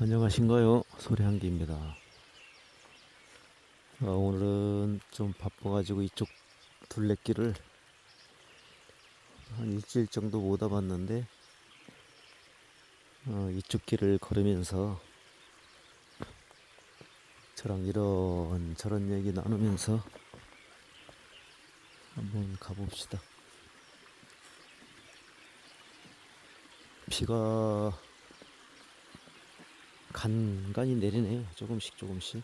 안녕하신가요? 소리한기입니다. 어, 오늘은 좀 바빠가지고 이쪽 둘레길을 한 일주일 정도 못 와봤는데 어, 이쪽 길을 걸으면서 저랑 이런 저런 얘기 나누면서 한번 가봅시다. 비가 간간히 내리네요. 조금씩 조금씩.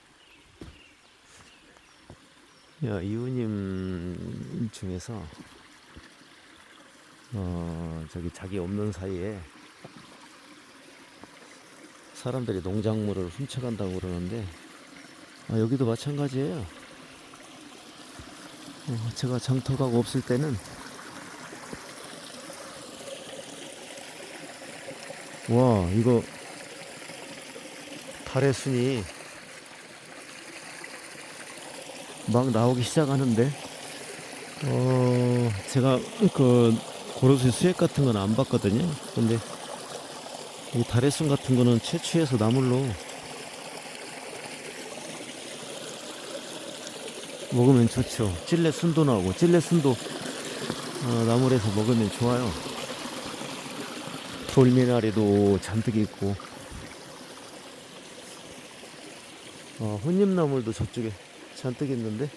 야, 이웃님 중에서 어, 저기 자기 없는 사이에 사람들이 농작물을 훔쳐간다고 그러는데 아, 여기도 마찬가지예요. 어, 제가 장터 가고 없을 때는 와 이거 달의 순이 막 나오기 시작하는데? 어 제가 그 고로쇠 수액 같은 건 안 봤거든요. 근데 이 달의 순 같은 거는 채취해서 나물로 먹으면 좋죠. 찔레 순도 나오고 찔레 순도 어, 나물에서 먹으면 좋아요. 돌미나리도 잔뜩 있고 어, 혼잎나물도 저쪽에 잔뜩 있는데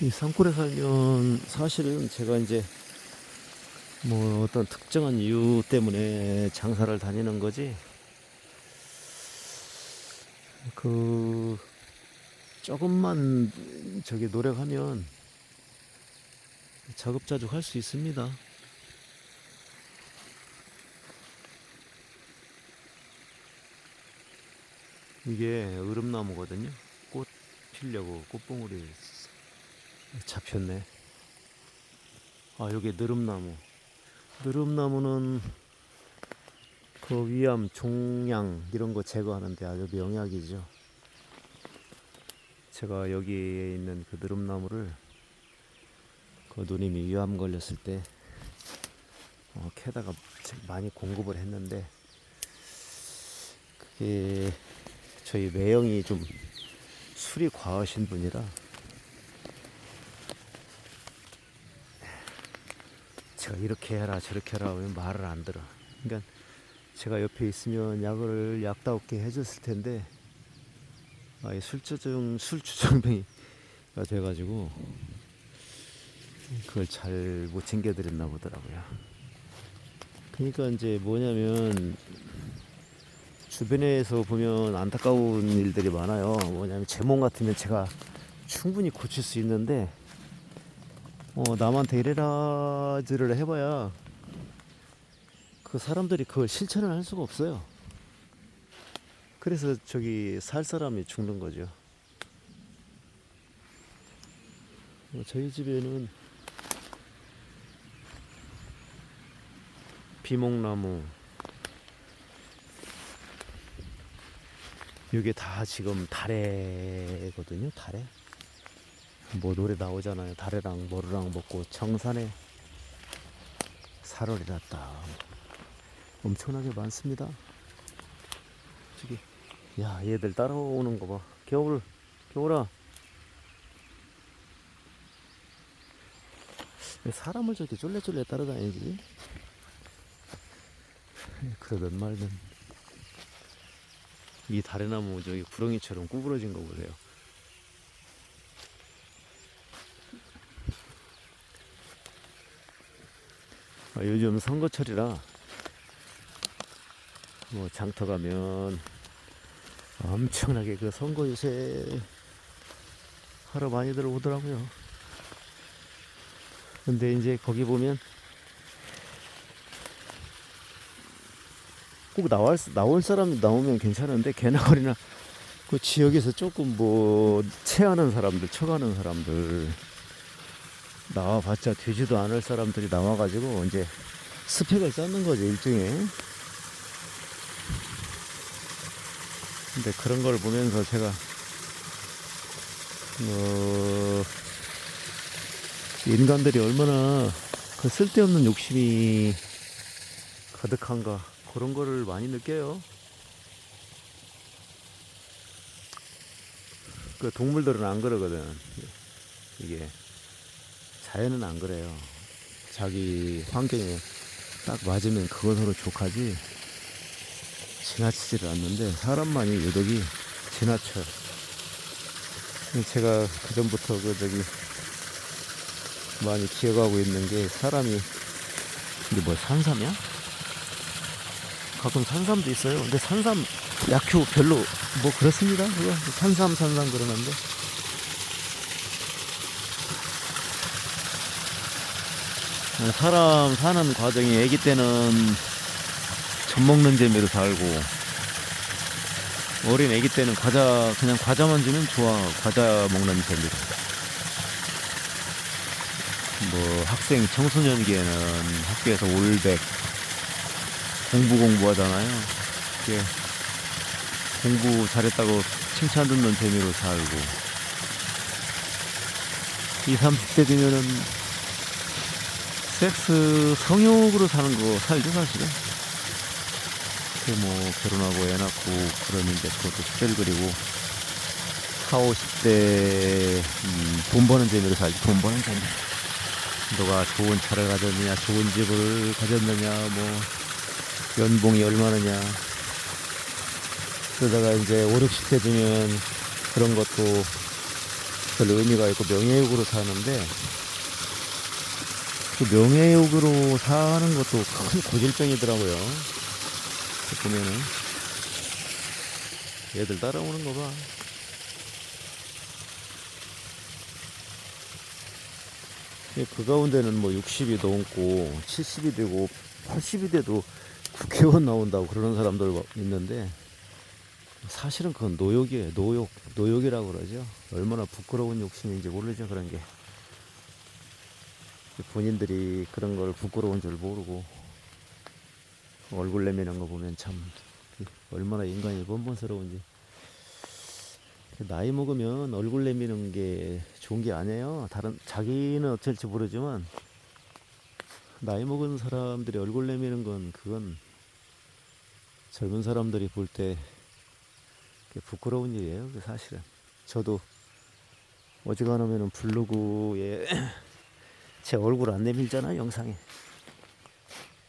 이 산골에 살면 사실은 제가 이제 뭐 어떤 특정한 이유 때문에 장사를 다니는 거지 그 조금만 저기 노력하면 자급자족 할 수 있습니다. 이게 으름나무거든요. 꽃 피려고 꽃봉오리 잡혔네. 아, 여기 느릅나무. 느릅나무는 그 위암, 종양 이런 거 제거하는데 아주 명약이죠. 제가 여기에 있는 그 느릅나무를 그 누님이 위암 걸렸을 때 어, 캐다가 많이 공급을 했는데 그게 저희 매형이 좀 술이 과하신 분이라 제가 이렇게 해라 저렇게 해라 하면 말을 안 들어 그러니까 제가 옆에 있으면 약을 약다롭게 해줬을 텐데 아, 이 술주정 술주정병이 돼가지고 그걸 잘 못 챙겨드렸나 보더라고요. 그러니까 이제 뭐냐면 주변에서 보면 안타까운 일들이 많아요. 뭐냐면 제 몸 같으면 제가 충분히 고칠 수 있는데 어, 남한테 이래라지를 해봐야 그 사람들이 그걸 실천을 할 수가 없어요. 그래서 저기 살 사람이 죽는 거죠. 뭐 저희 집에는 비목나무 이게 다 지금 달래거든요 달래 뭐 노래 나오잖아요. 달래랑 뭐르랑 먹고 청산에 살얼이 났다. 엄청나게 많습니다. 저기 야 얘들 따라오는 거 봐. 겨울 겨울아. 왜 사람을 저렇게 쫄래쫄래 따라다니지? 그러던 말든 이 다래나무 저기 구렁이처럼 구부러진 거 보세요. 아, 요즘 선거철이라 뭐 장터 가면 엄청나게 그 선거 유세 하러 많이들 오더라고요. 근데 이제 거기 보면 꼭 나올, 나올 사람이 나오면 괜찮은데 개나 거리나 그 지역에서 조금 뭐 체하는 사람들, 쳐가는 사람들 나와봤자 되지도 않을 사람들이 나와가지고 이제 스펙을 쌓는 거죠 일종의. 근데 그런 걸 보면서 제가 어, 인간들이 얼마나 그 쓸데없는 욕심이 가득한가 그런 거를 많이 느껴요. 그 동물들은 안 그러거든. 이게 자연은 안 그래요. 자기 환경에 딱 맞으면 그것으로 족하지 지나치지를 않는데 사람만이 유독이 지나쳐요. 제가 그 전부터 그 저기 많이 기억하고 있는 게 사람이 이게 뭐 산삼이야? 가끔 산삼도 있어요. 근데 산삼 약효 별로 뭐 그렇습니다. 그거 산삼 산삼 그러는데 사람 사는 과정이 애기 때는 젖 먹는 재미로 살고 어린 애기 때는 과자 그냥 과자만 주면 좋아 과자 먹는 재미로 뭐 학생 청소년기에는 학교에서 올백 공부 공부하잖아요. 이게 공부 잘했다고 칭찬 듣는 재미로 살고. 20, 30대 되면은 섹스 성욕으로 사는 거 살죠 사실은. 그뭐 결혼하고 애 낳고 그러면 이제 그것도 숫sel그리고 4, 50대 음, 돈 버는 재미로 살지 돈 버는 재미. 너가 좋은 차를 가졌느냐 좋은 집을 가졌느냐 뭐 연봉이 얼마느냐 그러다가 이제 5, 60대 되면 그런 것도 별 의미가 있고 명예욕으로 사는데 그 명예욕으로 사는 것도 큰 고질병이더라고요. 보면은 얘들 따라오는 거 봐. 그 가운데는 뭐 60이 넘고 70이 되고 80이 돼도 국회의원 나온다고 그러는 사람들 있는데 사실은 그건 노욕이에요. 노욕, 노욕이라고 그러죠. 얼마나 부끄러운 욕심인지 모르죠. 그런 게. 본인들이 그런 걸 부끄러운 줄 모르고 얼굴 내미는 거 보면 참 얼마나 인간이 번번스러운지 나이 먹으면 얼굴 내미는 게 좋은 게 아니에요 다른 자기는 어쩔지 모르지만 나이 먹은 사람들이 얼굴 내미는 건 그건 젊은 사람들이 볼 때 부끄러운 일이에요 그 사실은. 저도 어지간하면 블로그에 제 얼굴 안 내밀잖아 영상에.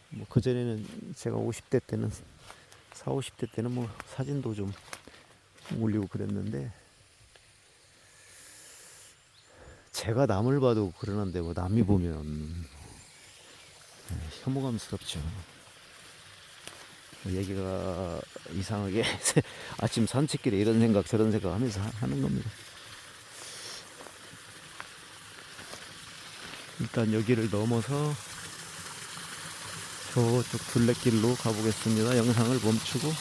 뭐 그전에는 제가 50대 때는 4, 50대 때는 뭐 사진도 좀 올리고 그랬는데 제가 남을 봐도 그러는데 뭐 남이 보면 네, 혐오감스럽죠. 뭐 얘기가 이상하게 아침 산책길에 이런 생각 저런 생각 하면서 하는 겁니다 일단 여기를 넘어서 저쪽 둘레길로 가보겠습니다. 영상을 멈추고